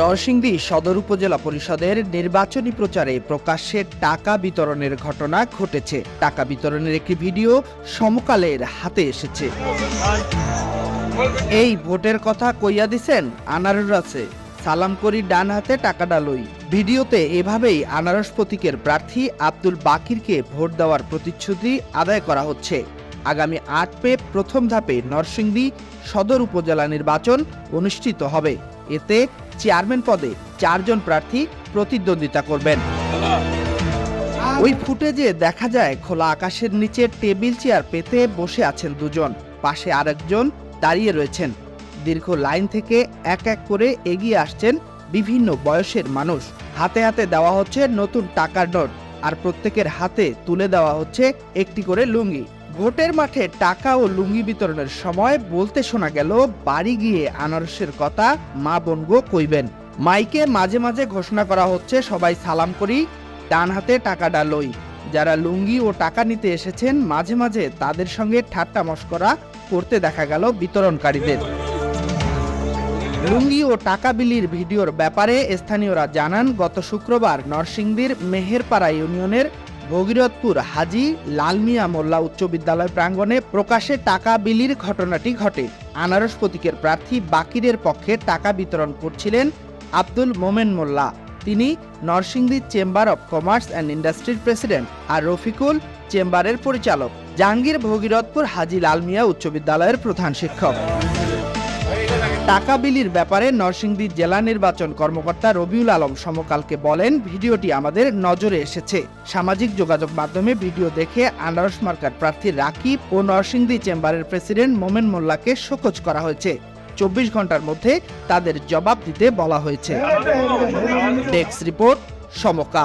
নরসিংদী সদর উপজেলা পরিষদের নির্বাচনী প্রচারে প্রকাশ্যে টাকা বিতরণের ঘটনা ঘটেছে। টাকা বিতরণের একটি ভিডিও সমকালের হাতে এসেছে। এই ভোটের কথা কইয়া দিছেন আনারস আছে। সালাম করি ডান হাতে টাকাটা লই ভিডিওতে এভাবেই আনারস প্রতীকের প্রার্থী আব্দুল বাকিরকে ভোট দেওয়ার প্রতিশ্রুতি আদায় করা হচ্ছে। আগামী আট মে প্রথম ধাপে নরসিংদী সদর উপজেলা নির্বাচন অনুষ্ঠিত হবে। এতে চেয়ারম্যান পদে চারজন প্রার্থী প্রতিদ্বন্দ্বিতা করবেন। ওই ফুটেজে দেখা যায়, খোলা আকাশের নিচে টেবিল চেয়ার পেতে বসে আছেন দুজন। পাশে আরেকজন দাঁড়িয়ে রয়েছেন। দীর্ঘ লাইন থেকে এক এক করে এগিয়ে আসছেন বিভিন্ন বয়সের মানুষ। হাতে হাতে দেওয়া হচ্ছে নতুন টাকার নোট, আর প্রত্যেকের হাতে তুলে দেওয়া হচ্ছে একটি করে লুঙ্গি। ভোটের মাঠে টাকা ও লুঙ্গি বিতরণের সময় বলতে শোনা গেল, বাড়ি গিয়ে আনারসের কথা মা বোনগো কইবেন। মাইকে মাঝে মাঝে ঘোষণা করা হচ্ছে, সবাই সালাম করি, ডান হাতে টাকাটা লই। যারা লুঙ্গি ও টাকা নিতে এসেছেন, মাঝে মাঝে তাদের সঙ্গে ঠাট্টা মস্করা করতে দেখা গেল বিতরণকারীদের। লুঙ্গি ও টাকা বিলির ভিডিওর ব্যাপারে স্থানীয়রা জানান, গত শুক্রবার নরসিংদীর মেহেরপাড়া ইউনিয়নের ভগীরথপুর হাজি লালমিয়া মোল্লা উচ্চ বিদ্যালয় প্রাঙ্গণে প্রকাশ্যে টাকা বিলির ঘটনাটি ঘটে। আনারস প্রতীকের প্রার্থী বাকিরের পক্ষে টাকা বিতরণ করছিলেন আব্দুল মোমেন মোল্লা। তিনি Narsingdi chamber of commerce and ইন্ডাস্ট্রির প্রেসিডেন্ট আর রফিকুল চেম্বারের পরিচালক। জাহাঙ্গীর ভগীরথপুর হাজি লালমিয়া উচ্চ বিদ্যালয়ের প্রধান শিক্ষক। টাকা বিলির ব্যাপারে নরসিংদী জেলা নির্বাচন কর্মকর্তা রবিউল আলম সমকালকে বলেন ভিডিওটি আমাদের নজরে এসেছে সামাজিক যোগাযোগ মাধ্যমে ভিডিও দেখে আনারস মার্কার প্রার্থী রাকিব ও নরসিংদী চেম্বারের প্রেসিডেন্ট মোমেন মোল্লাকে শোকজ করা হয়েছে চব্বিশ ঘণ্টার মধ্যে তাদের জবাব দিতে বলা হয়েছে ডেস্ক রিপোর্ট সমকা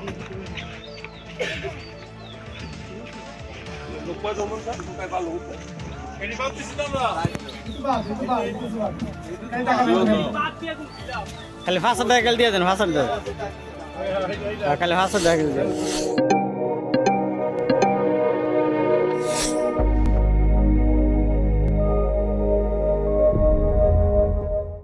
হ্যাঁ সালাম করি ঠিক আছে খালি ফাঁসা টাকা দিয়ে দেন ফাঁসা দেন খালি ফাঁসা টাকা দিয়ে